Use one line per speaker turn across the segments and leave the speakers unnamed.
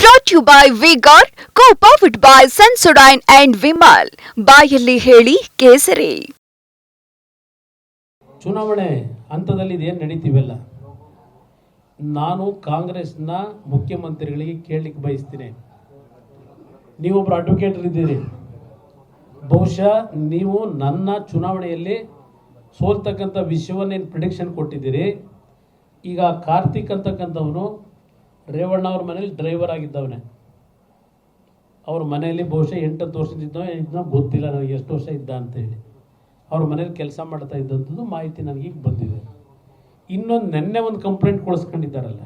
Brought you by Vigor co powered by Sunsudine and Vimal ಬಾಯಲ್ಲಿ ಹೇಳಿ ಕೇಸರಿ.
ಚುನಾವಣೆ ಹಂತದಲ್ಲಿ ಇದೇನು ನಡೀತೀವಲ್ಲ? ನಾನು ಕಾಂಗ್ರೆಸ್ನ ಮುಖ್ಯಮಂತ್ರಿಗಳಿಗೆ ಕೇಳಲಿಕ್ಕೆ ಬಯಸ್ತೀನಿ. ನೀವೊಬ್ಬರು ಅಡ್ವೊಕೇಟರ್ ಇದ್ದೀರಿ. ಬಹುಶಃ ನೀವು ನನ್ನ ಚುನಾವಣೆಯಲ್ಲಿ ಸೋಲ್ತಕ್ಕಂಥ ವಿಷಯವನ್ನೇನು ಪ್ರಿಡಿಕ್ಷನ್ ಕೊಟ್ಟಿದ್ದೀರಿ? ಈಗ ಕಾರ್ತಿಕ್ ಅಂತಕ್ಕಂಥವನು ರೇವಣ್ಣ ಅವ್ರ ಮನೇಲಿ ಡ್ರೈವರ್ ಆಗಿದ್ದವನೇ. ಅವ್ರ ಮನೆಯಲ್ಲಿ ಬಹುಶಃ ಎಂಟತ್ತು ವರ್ಷದಿದ್ದೋ ಇದನ್ನೋ ಗೊತ್ತಿಲ್ಲ ನನಗೆ ಎಷ್ಟು ವರ್ಷ ಇದ್ದ ಅಂತೇಳಿ. ಅವ್ರ ಮನೇಲಿ ಕೆಲಸ ಮಾಡ್ತಾ ಇದ್ದಂಥದ್ದು ಮಾಹಿತಿ ಈಗ ಬಂದಿದೆ. ಇನ್ನೊಂದು ನೆನ್ನೆ ಒಂದು ಕಂಪ್ಲೇಂಟ್ ಕೊಡಿಸ್ಕೊಂಡಿದ್ದಾರಲ್ಲ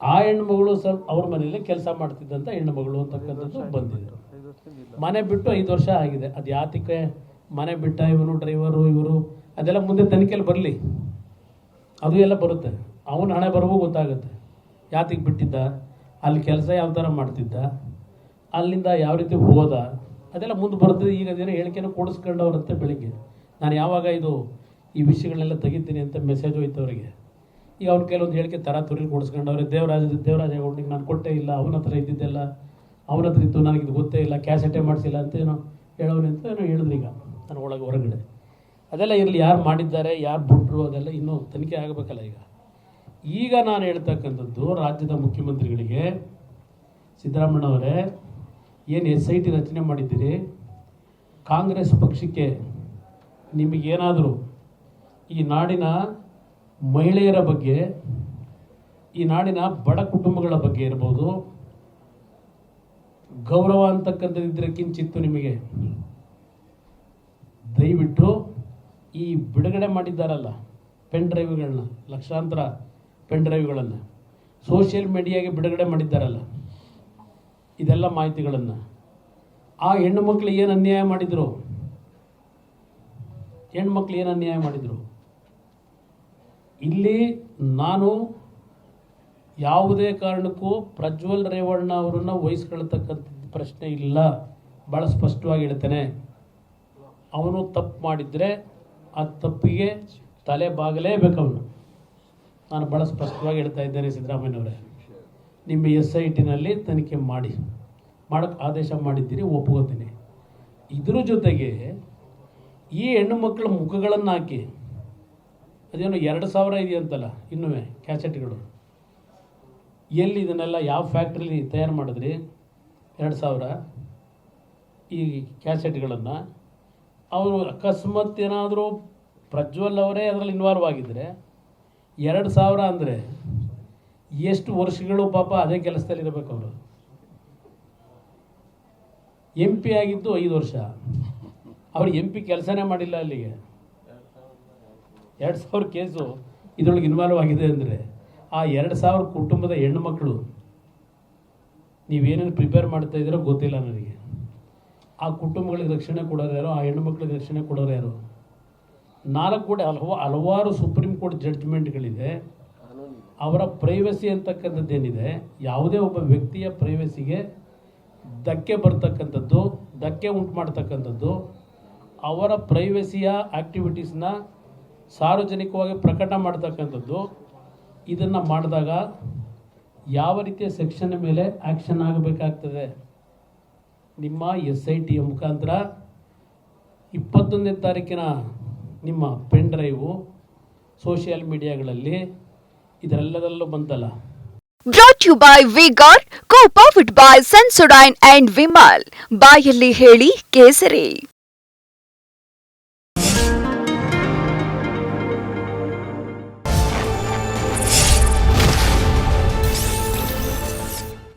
ಆ ಹೆಣ್ಮಗಳು ಸ್ವಲ್ಪ ಅವ್ರ ಮನೇಲಿ ಕೆಲಸ ಮಾಡ್ತಿದ್ದಂಥ ಹೆಣ್ಮಗಳು ಅಂತಕ್ಕಂಥದ್ದು ಬಂದಿದೆ. ಮನೆ ಬಿಟ್ಟು ಐದು ವರ್ಷ ಆಗಿದೆ. ಅದು ಯಾತಕ್ಕೆ ಮನೆ ಬಿಟ್ಟ ಇವನು ಡ್ರೈವರು ಇವರು ಅದೆಲ್ಲ ಮುಂದೆ ತನಿಖೆಯಲ್ಲಿ ಬರಲಿ. ಅದು ಎಲ್ಲ ಬರುತ್ತೆ. ಅವನು ಹಣೆ ಬರವೂ ಗೊತ್ತಾಗುತ್ತೆ. ಯಾತಿಗೆ ಬಿಟ್ಟಿದ್ದ? ಅಲ್ಲಿ ಕೆಲಸ ಯಾವ ಥರ ಮಾಡ್ತಿದ್ದ? ಅಲ್ಲಿಂದ ಯಾವ ರೀತಿ ಹೋದ? ಅದೆಲ್ಲ ಮುಂದೆ ಬರ್ತದೆ. ಈಗ ಅದೇನೋ ಹೇಳಿಕೆನೂ ಕೊಡಿಸ್ಕೊಂಡವ್ರಂತೆ ಬೆಳಿಗ್ಗೆ. ನಾನು ಯಾವಾಗ ಇದು ಈ ವಿಷಯಗಳನ್ನೆಲ್ಲ ತೆಗಿತೀನಿ ಅಂತ ಮೆಸೇಜ್ ಹೋಯ್ತು ಅವರಿಗೆ. ಈಗ ಅವ್ರು ಕೆಲವೊಂದು ಹೇಳಿಕೆ ತರ ತುರಿ ಕೊಡಿಸ್ಕೊಂಡವ್ರೆ, ದೇವರಾಜ ದೇವರಾಜ ಗೌಡ್ನಿಗೆ ನಾನು ಕೊಟ್ಟೇ ಇಲ್ಲ. ಅವನ ಹತ್ರ ಇದ್ದಿದ್ದೆಲ್ಲ, ಅವನ ಹತ್ರ ಇತ್ತು. ನನಗೆ ಇದು ಗೊತ್ತೇ ಇಲ್ಲ. ಕ್ಯಾಸೆಟೇ ಮಾಡಿಸಿಲ್ಲ. ಅಂತ ಏನೋ ಹೇಳೋನು ಅಂತ ಏನೋ ಹೇಳಿದ್ರು ಈಗ ನಾನು ಒಳಗೆ ಹೊರಗಡೆ. ಅದೆಲ್ಲ ಇರಲಿ. ಯಾರು ಮಾಡಿದ್ದಾರೆ, ಯಾರು ಬಿಟ್ಟರು ಅದೆಲ್ಲ ಇನ್ನೂ ತನಿಖೆ ಆಗಬೇಕಲ್ಲ ಈಗ. ಈಗ ನಾನು ಹೇಳ್ತಕ್ಕಂಥದ್ದು ರಾಜ್ಯದ ಮುಖ್ಯಮಂತ್ರಿಗಳಿಗೆ ಸಿದ್ದರಾಮಣ್ಣವರೇ ಏನು ಎಸ್ ಐ ಟಿ ರಚನೆ ಮಾಡಿದ್ದೀರಿ? ಕಾಂಗ್ರೆಸ್ ಪಕ್ಷಕ್ಕೆ ನಿಮಗೇನಾದರೂ ಈ ನಾಡಿನ ಮಹಿಳೆಯರ ಬಗ್ಗೆ, ಈ ನಾಡಿನ ಬಡ ಕುಟುಂಬಗಳ ಬಗ್ಗೆ ಇರ್ಬೋದು, ಗೌರವ ಅಂತಕ್ಕಂಥದ್ದಿದ್ರೆ ಕಿಂಚಿತ್ತು ನಿಮಗೆ. ದಯವಿಟ್ಟು ಈ ಬಿಡುಗಡೆ ಮಾಡಿದ್ದಾರಲ್ಲ, ಪೆನ್ ಡ್ರೈವ್ಗಳನ್ನ, ಲಕ್ಷಾಂತರ ಪೆನ್ ಡ್ರೈವ್ಗಳನ್ನು ಸೋಷಿಯಲ್ ಮೀಡಿಯಾಗೆ ಬಿಡುಗಡೆ ಮಾಡಿದ್ದಾರಲ್ಲ, ಇದೆಲ್ಲ ಮಾಹಿತಿಗಳನ್ನು. ಆ ಹೆಣ್ಣು ಮಕ್ಕಳು ಏನು ಅನ್ಯಾಯ ಮಾಡಿದರು? ಹೆಣ್ಮಕ್ಳು ಏನು ಅನ್ಯಾಯ ಮಾಡಿದರು? ಇಲ್ಲಿ ನಾನು ಯಾವುದೇ ಕಾರಣಕ್ಕೂ ಪ್ರಜ್ವಲ್ ರೇವಣ್ಣ ಅವರನ್ನು ವಹಿಸ್ಕೊಳ್ತಕ್ಕಂಥ ಪ್ರಶ್ನೆ ಇಲ್ಲ. ಭಾಳ ಸ್ಪಷ್ಟವಾಗಿ ಹೇಳ್ತೇನೆ. ಅವನು ತಪ್ಪು ಮಾಡಿದರೆ ಆ ತಪ್ಪಿಗೆ ತಲೆ ಬಾಗಲೇಬೇಕು ಅವನು. ನಾನು ಭಾಳ ಸ್ಪಷ್ಟವಾಗಿ ಹೇಳ್ತಾ ಇದ್ದೇನೆ ಸಿದ್ದರಾಮಯ್ಯನವರೇ. ನಿಮ್ಮ ಎಸ್ ಐ ಟಿನಲ್ಲಿ ತನಿಖೆ ಮಾಡಿ. ಮಾಡೋಕ್ಕೆ ಆದೇಶ ಮಾಡಿದ್ದೀರಿ, ಒಪ್ಕೋತೀನಿ. ಇದ್ರ ಜೊತೆಗೆ ಈ ಹೆಣ್ಣು ಮಕ್ಕಳ ಮುಖಗಳನ್ನು ಹಾಕಿ ಅದೇನೋ ಎರಡು ಸಾವಿರ ಇದೆಯಂತಲ್ಲ, ಇನ್ನೂ ಕ್ಯಾಸೆಟ್ಗಳು. ಎಲ್ಲಿ ಇದನ್ನೆಲ್ಲ ಯಾವ ಫ್ಯಾಕ್ಟ್ರಿಲಿ ತಯಾರು ಮಾಡಿದ್ರಿ? ಎರಡು ಸಾವಿರ. ಈ ಕ್ಯಾಸೆಟ್ಗಳನ್ನು. ಅವರು ಅಕಸ್ಮಾತ್ ಏನಾದರೂ ಪ್ರಜ್ವಲ್ ಅವರೇ ಅದರಲ್ಲಿ ಇನ್ವಾಲ್ವ್ ಆಗಿದ್ದರೆ ಎರಡು ಸಾವಿರ ಅಂದರೆ ಎಷ್ಟು ವರ್ಷಗಳು ಪಾಪ ಅದೇ ಕೆಲಸದಲ್ಲಿ ಇರಬೇಕು ಅವರು? ಎಂ ಪಿ ಆಗಿದ್ದು ಐದು ವರ್ಷ. ಅವ್ರು ಎಂ ಪಿ ಕೆಲಸನೇ ಮಾಡಿಲ್ಲ ಅಲ್ಲಿಗೆ. ಎರಡು ಸಾವಿರ ಕೇಸು ಇದರೊಳಗೆ ಇನ್ವಾಲ್ವ್ ಆಗಿದೆ ಅಂದರೆ ಆ ಎರಡು ಸಾವಿರ ಕುಟುಂಬದ ಹೆಣ್ಣುಮಕ್ಕಳು ನೀವೇನೇನು ಪ್ರಿಪೇರ್ ಮಾಡ್ತಾ ಇದ್ದೀರೋ ಗೊತ್ತಿಲ್ಲ ನನಗೆ. ಆ ಕುಟುಂಬಗಳಿಗೆ ರಕ್ಷಣೆ ಕೊಡೋರು ಯಾರು? ಆ ಹೆಣ್ಣು ಮಕ್ಕಳಿಗೆ ರಕ್ಷಣೆ ಕೊಡೋರು ಯಾರು? ನಾಲ್ಕು ಕೋಟಿ ಹಲವು ಹಲವಾರು ಸುಪ್ರೀಂ ಕೋರ್ಟ್ ಜಡ್ಜ್ಮೆಂಟ್ಗಳಿದೆ. ಅವರ ಪ್ರೈವಸಿ ಅಂತಕ್ಕಂಥದ್ದೇನಿದೆ, ಯಾವುದೇ ಒಬ್ಬ ವ್ಯಕ್ತಿಯ ಪ್ರೈವಸಿಗೆ ಧಕ್ಕೆ ಬರ್ತಕ್ಕಂಥದ್ದು, ಧಕ್ಕೆ ಉಂಟು ಮಾಡ್ತಕ್ಕಂಥದ್ದು, ಅವರ ಪ್ರೈವಸಿಯ ಆ್ಯಕ್ಟಿವಿಟೀಸ್ನ ಸಾರ್ವಜನಿಕವಾಗಿ ಪ್ರಕಟ ಮಾಡ್ತಕ್ಕಂಥದ್ದು, ಇದನ್ನು ಮಾಡಿದಾಗ ಯಾವ ರೀತಿಯ ಸೆಕ್ಷನ್ ಮೇಲೆ ಆ್ಯಕ್ಷನ್ ಆಗಬೇಕಾಗ್ತದೆ? ನಿಮ್ಮ ಎಸ್ ಐ ಟಿಯ ಮುಖಾಂತರ ಇಪ್ಪತ್ತೊಂದನೇ ತಾರೀಕಿನ ನಿಮ್ಮ ಪೆನ್ ಡ್ರೈವು ಸೋಷಿಯಲ್ ಮೀಡಿಯಾಗಳಲ್ಲಿ ಇದರೆಲ್ಲದಲ್ಲೂ ಬಂತಲ್ಲ.
Brought you by Vigor co powered by Sunsudine and Vimal ಬಾಯಲ್ಲಿ ಹೇಳಿ ಕೇಸರಿ.